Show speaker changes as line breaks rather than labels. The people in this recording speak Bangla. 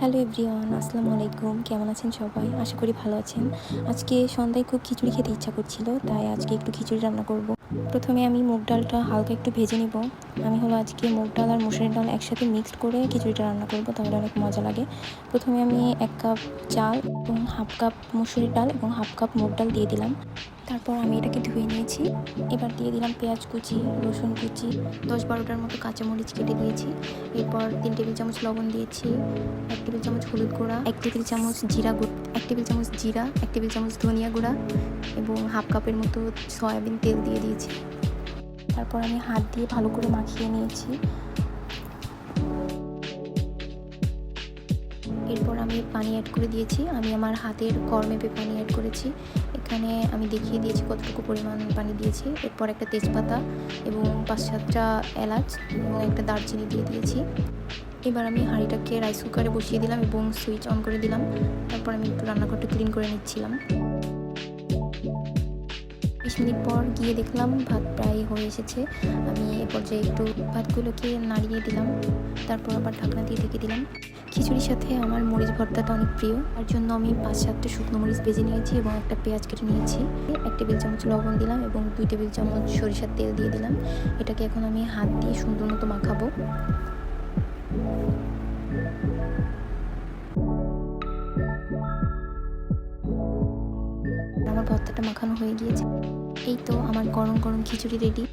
হ্যালো এভরিওয়ান, আসসালামু আলাইকুম। কেমন আছেন সবাই? আশা করি ভালো আছেন। আজকে সন্ধ্যায় খুব খিচুড়ি খেতে ইচ্ছা করছিল, তাই আজকে একটু খিচুড়ি রান্না করব। প্রথমে আমি মুগ ডালটা হালকা একটু ভেজে নিব। আমি হলো আজকে মুগ ডাল আর মুসুরির ডাল একসাথে মিক্সড করে খিচুড়িটা রান্না করব, তাহলে অনেক মজা লাগে। প্রথমে আমি এক কাপ চাল এবং হাফ কাপ মুসুরির ডাল এবং হাফ কাপ মুগ ডাল দিয়ে দিলাম। তারপর আমি এটাকে ধুয়ে নিয়েছি। এবার দিয়ে দিলাম পেঁয়াজ কুচি, রসুন কুচি, দশ বারোটার মতো কাঁচামরিচ কেটে দিয়েছি। এরপর তিন টেবিল চামচ লবণ দিয়েছি, এক টেবিল চামচ হলুদ গুঁড়া, এক টেবিল চামচ জিরা গুঁড়া, এক টেবিল চামচ জিরা, এক টেবিল চামচ ধনিয়া গুঁড়া এবং হাফ কাপের মতো সয়াবিন তেল দিয়ে দিয়েছি। তারপর আমি হাত দিয়ে ভালো করে মাখিয়ে নিয়েছি। এরপর আমি পানি অ্যাড করে দিয়েছি। আমি আমার হাতের কর মেপে পানি অ্যাড করেছি। এখানে আমি দেখিয়ে দিয়েছি কতটুকু পরিমাণ পানি দিয়েছি। এরপর একটা তেজপাতা এবং পাঁচ সাতটা এলাচ এবং একটা দারচিনি দিয়ে দিয়েছি। এবার আমি হাঁড়িটাকে রাইস কুকারে বসিয়ে দিলাম এবং সুইচ অন করে দিলাম। তারপর আমি একটু রান্নাঘরটা ক্লিন করে নিচ্ছিলাম। বিশ মিনিট পর গিয়ে দেখলাম ভাত প্রায় হয়ে এসেছে। আমি এ পর্যায়ে একটু ভাতগুলোকে নাড়িয়ে দিলাম, তারপর আবার ঢাকনা দিয়ে ঢেকে দিলাম। খিচুড়ির সাথে আমার মরিচ ভর্তাটা অনেক প্রিয়। তার জন্য আমি পাঁচ সাতটা শুকনো মরিচ ভেজে নিয়েছি এবং একটা পেঁয়াজ কেটে নিয়েছি। এক টেবিল চামচ লবণ দিলাম এবং দুই টেবিল চামচ সরিষার তেল দিয়ে দিলাম। এটাকে এখন আমি হাত দিয়ে সুন্দর মতো মাখাবো। আমার ভর্তাটা মাখানো হয়ে গিয়েছে। এই তো আমার গরম গরম খিচুড়ি রেডি